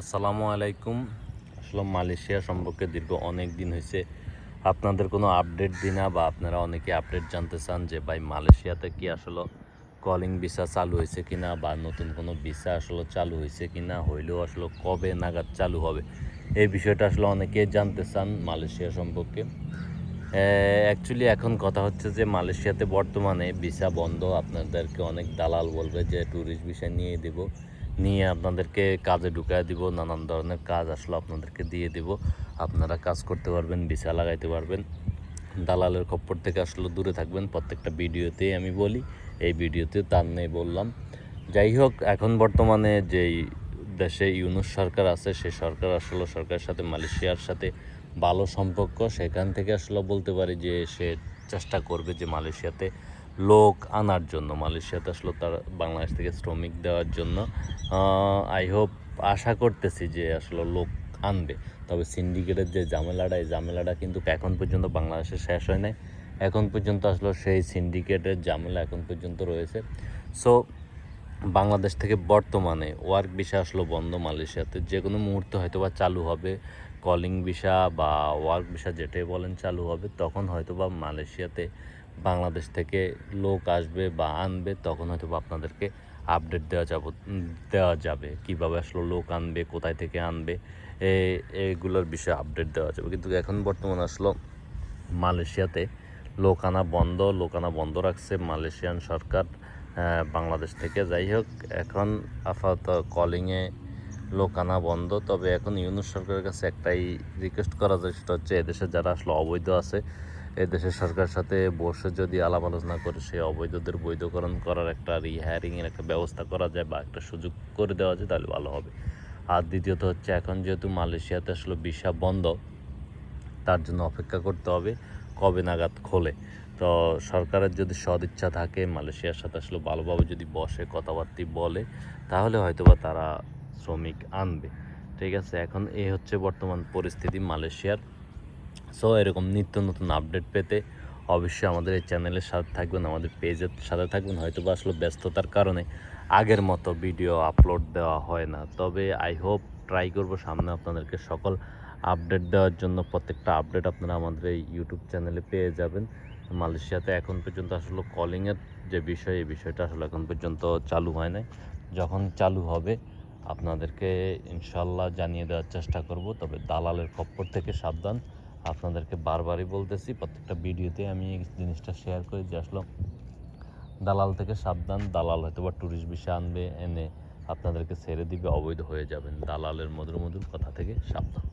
আসসালামু আলাইকুম। আসলে মালয়েশিয়া সম্পর্কে দীর্ঘ অনেক দিন হয়েছে। আপনাদের কোনো আপডেট দিনা বা আপনারা অনেকে আপডেট জানতে চান যে, ভাই, মালয়েশিয়াতে কি আসলে কলিং ভিসা চালু হয়েছে কি না বা নতুন কোনো ভিসা আসলে চালু হয়েছে কি না হইলেও আসলে কবে নাগাদ চালু হবে? এই বিষয়টা আসলে অনেকে জানতে চান মালয়েশিয়া সম্পর্কে। অ্যাকচুয়ালি এখন কথা হচ্ছে যে, মালয়েশিয়াতে বর্তমানে ভিসা বন্ধ। আপনাদেরকে অনেক দালাল বলবে যে ট্যুরিস্ট ভিসা নিয়ে দেব। নিয়ে আপনাদেরকে কাজে ঢুকায় দিব, নানান ধরনের কাজ আসলে আপনাদেরকে দিয়ে দিব। আপনারা কাজ করতে পারবেন, বিছা লাগাইতে পারবেন। দালালের খপ্পর থেকে আসলে দূরে থাকবেন। প্রত্যেকটা ভিডিওতেই আমি বলি, এই ভিডিওতে তার নেই বললাম। যাই হোক, এখন বর্তমানে যেই দেশে ইউনুস সরকার আছে সেই সরকার আসলে সরকারের সাথে, মালয়েশিয়ার সাথে ভালো সম্পর্ক। সেখান থেকে আসলে বলতে পারি যে সে চেষ্টা করবে যে মালয়েশিয়াতে লোক আনার জন্য, মালয়েশিয়াতে আসলে তার বাংলাদেশ থেকে শ্রমিক দেওয়ার জন্য। আই হোপ আশা করতেছি যে আসলে লোক আনবে। তবে সিন্ডিকেটের যে ঝামেলাটা, এই ঝামেলাটা কিন্তু এখন পর্যন্ত বাংলাদেশে শেষ হয় নাই। এখন পর্যন্ত আসলে সেই সিন্ডিকেটের ঝামেলা এখন পর্যন্ত রয়েছে। সো বাংলাদেশ থেকে বর্তমানে ওয়ার্ক ভিসা আসলো বন্ধ মালয়েশিয়াতে। যে কোনো মুহূর্তে হয়তো বা চালু হবে। কলিং ভিসা বা ওয়ার্ক ভিসা যেটাই বলেন চালু হবে, তখন হয়তো বা মালয়েশিয়াতে বাংলাদেশ থেকে লোক আসবে বা আনবে, তখন হয়তো আপনাদেরকে আপডেট দেওয়া যাব দেওয়া যাবে। কীভাবে আসলে, লোক আনবে, কোথায় থেকে আনবে, এ- এইগুলোর বিষয়ে আপডেট দেওয়া যাবে। কিন্তু এখন বর্তমানে আসলো মালয়েশিয়াতে। লোক আনা বন্ধ, লোক আনা বন্ধ রাখছে মালয়েশিয়ান সরকার বাংলাদেশ থেকে। যাই হোক, এখন আপাতত কলিংয়ে লোক আনা বন্ধ। তবে এখন ইউনুস সরকারের কাছে একটাই রিকোয়েস্ট করা যায়, সেটা হচ্ছে এদেশে যারা আসলে, অবৈধ আছে এদেশের সরকারের সাথে বসে যদি আলাপ আলোচনা করে সেই অবৈধদের বৈধকরণ করার একটা রিহায়ারিংয়ের একটা ব্যবস্থা করা যায় বা একটা সুযোগ করে দেওয়া যায়, তাহলে ভালো হবে। আর দ্বিতীয়ত হচ্ছে, এখন যেহেতু মালয়েশিয়াতে আসলে ভিসা বন্ধ, তার জন্য অপেক্ষা করতে হবে কবে নাগাদ খোলে। তো সরকারের যদি সদিচ্ছা থাকে, মালয়েশিয়ার সাথে আসলে ভালোভাবে যদি বসে, কথাবার্তি বলে, তাহলে হয়তোবা তারা শ্রমিক আনবে। ঠিক আছে, এখন এই হচ্ছে বর্তমান পরিস্থিতি মালয়েশিয়ার। সো এরকম নিত্য নতুন আপডেট পেতে অবশ্যই আমাদের এই চ্যানেলের সাথে থাকবেন, আমাদের পেজের সাথে থাকবেন। হয়তো বা আসলে ব্যস্ততার কারণে আগের মতো ভিডিও আপলোড দেওয়া হয় না। তবে আই হোপ ট্রাই করব সামনে আপনাদেরকে সকল আপডেট দেওয়ার জন্য। প্রত্যেকটা আপডেট আপনারা আমাদের এই ইউটিউব চ্যানেলে পেয়ে যাবেন। মালয়েশিয়াতে এখন পর্যন্ত আসলে কলিংয়ের যে বিষয়, এই বিষয়টা আসলে এখন পর্যন্ত চালু হয় নাই। যখন চালু হবে, আপনাদেরকে ইনশাল্লাহ জানিয়ে দেওয়ার চেষ্টা করব। তবে দালালের খপ্পর থেকে সাবধান। আপনাদেরকে বারবারই বলতেছি, প্রত্যেকটা ভিডিওতে আমি এই জিনিসটা শেয়ার করি যে আসলে দালাল থেকে সাবধান, দালাল হয়তো বা ট্যুরিস্ট ভিসা আনবে, এনে আপনাদেরকে ছেড়ে দিবে, অবৈধ হয়ে যাবেন। দালালের মধুর মধুর কথা থেকে সাবধান।